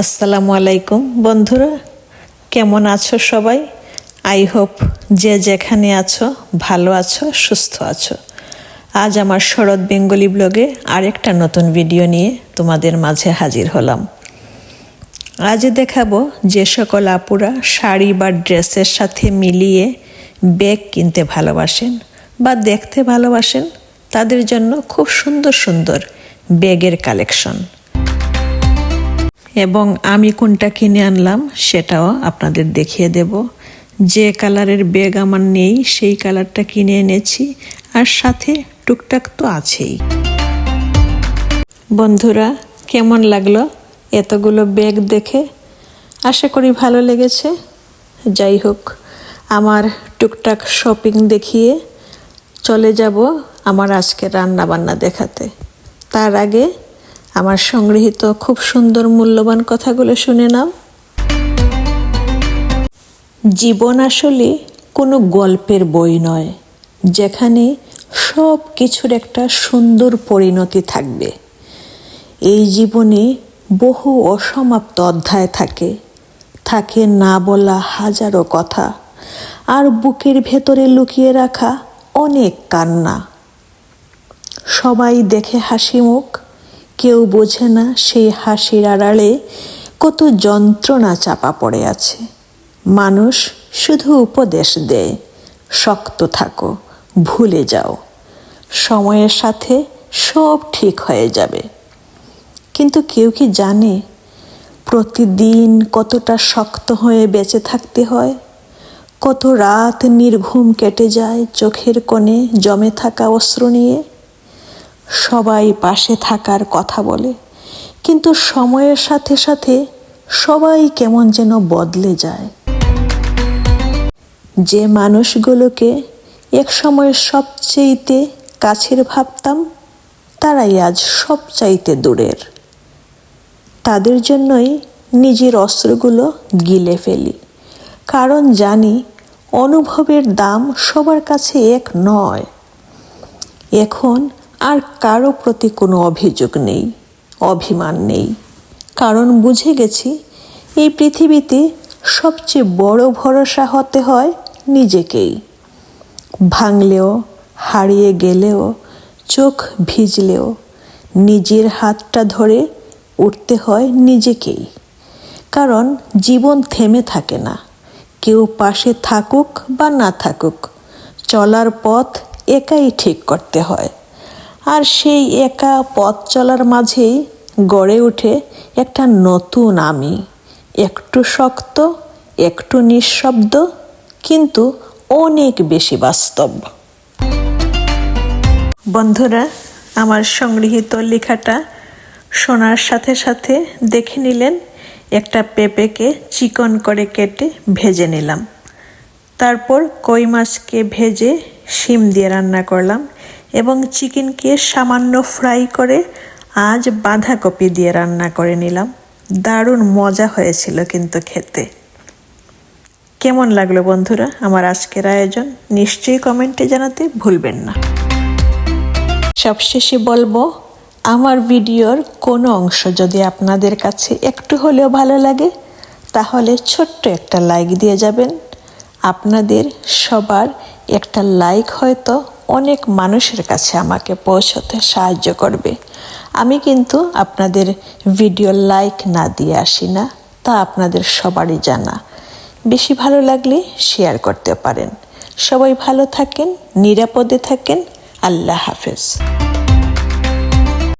আসসালামু আলাইকুম। বন্ধুরা, কেমন আছো সবাই? আই হোপ যে যেখানে আছো, ভালো আছো, সুস্থ আছো। আজ আমার শরৎ বেঙ্গলি ব্লগে আরেকটা নতুন ভিডিও নিয়ে তোমাদের মাঝে হাজির হলাম। আজ দেখাবো যে সকল আপুরা শাড়ি বা ড্রেসের সাথে মিলিয়ে ব্যাগ কিনতে ভালোবাসেন বা দেখতে ভালোবাসেন, তাদের জন্য খুব সুন্দর সুন্দর ব্যাগের কালেকশন। এবং আমি কোনটা কিনে আনলাম সেটাও আপনাদের দেখিয়ে দেব। যে কালারের ব্যাগ আমার নেই, সেই কালারটা কিনে এনেছি আর সাথে টুকটাক তো আছেই। বন্ধুরা, কেমন লাগল এতগুলো ব্যাগ দেখে? আশা করি ভালো লেগেছে। যাই হোক, আমার টুকটাক শপিং দেখিয়ে চলে যাব আমার আজকে রান্না বান্না দেখাতে। তার আগে আমার সংগৃহীত খুব সুন্দর মূল্যবান কথাগুলো শুনে নাও। জীবন আসলে কোনো গল্পের বই নয়, যেখানে সব কিছুর একটা সুন্দর পরিণতি থাকবে। এই জীবনে বহু অসমাপ্ত অধ্যায় থাকে থাকে না বলা হাজারো কথা, আর বুকের ভেতরে লুকিয়ে রাখা অনেক কান্না। সবাই দেখে হাসি মুখ কেউ বোঝে না সেই হাসির আড়ালে কত যন্ত্রণা চাপা পড়ে আছে। মানুষ শুধু উপদেশ দেয়, শক্ত থাকো, ভুলে যাও। সময়ের সাথে সব ঠিক হয়ে যাবে। কিন্তু কেউ কি জানে প্রতিদিন কতটা শক্ত হয়ে বেঁচে থাকতে হয়? কত রাত নির্ঘুম কেটে যায় চোখের কোণে জমে থাকা অস্ত্র নিয়ে? সবাই পাশে থাকার কথা বলে। কিন্তু সময়ের সাথে সাথে সবাই কেমন যেন বদলে যায়। যে মানুষগুলোকে এক সময় সবচেয়েতে কাছের ভাবতাম, তারাই আজ সবচাইতে দূরের। তাদের জন্যই নিজের অস্ত্রগুলো গিলে ফেলি। কারণ জানি অনুভবের দাম সবার কাছে এক নয়। এখন আর কারও প্রতি কোনো অভিযোগ নেই, অভিমান নেই। কারণ বুঝে গেছি, এই পৃথিবীতে সবচেয়ে বড় ভরসা হতে হয় নিজেকেই। ভাঙলেও, হারিয়ে গেলেও, চোখ ভিজলেও, নিজের হাতটা ধরে উঠতে হয় নিজেকেই। কারণ জীবন থেমে থাকে না। কেউ পাশে থাকুক বা না থাকুক, চলার পথ একাই ঠিক করতে হয়। আর সেই একা পথ চলার মাঝেই গড়ে ওঠে একটা নতুন আমি। একটু শক্ত, একটু নিঃশব্দ, কিন্তু অনেক বেশি বাস্তব। বন্ধুরা, আমার সংগৃহীত লেখাটা শোনার সাথে সাথে দেখে নিলেন, একটা পেঁপেকে চিকন করে কেটে ভেজে নিলাম। তারপর কই মাছকে ভেজে শিম দিয়ে রান্না করলাম। এবং চিকেনকে সামান্য ফ্রাই করে আজ বাঁধাকপি দিয়ে রান্না করে নিলাম। দারুণ মজা হয়েছিল কিন্তু খেতে। কেমন লাগল বন্ধুরা আমার আজকের আয়োজন? নিশ্চয়ই কমেন্টে জানাতে ভুলবেন না। সবশেষে বলব, আমার ভিডিওর কোনো অংশ যদি আপনাদের কাছে একটু হলেও ভালো লাগে, তাহলে ছোট্ট একটা লাইক দিয়ে যাবেন। আপনাদের সবার একটা লাইক হয়তো অনেক মানুষের কাছে আমাকে পৌঁছতে সাহায্য করবে। আমি কিন্তু আপনাদের ভিডিও লাইক না দিয়ে আসি না, তা আপনাদের সবারই জানা। বেশি ভালো লাগলে শেয়ার করতে পারেন। সবাই ভালো থাকেন, নিরাপদে থাকেন। আল্লাহ হাফেজ।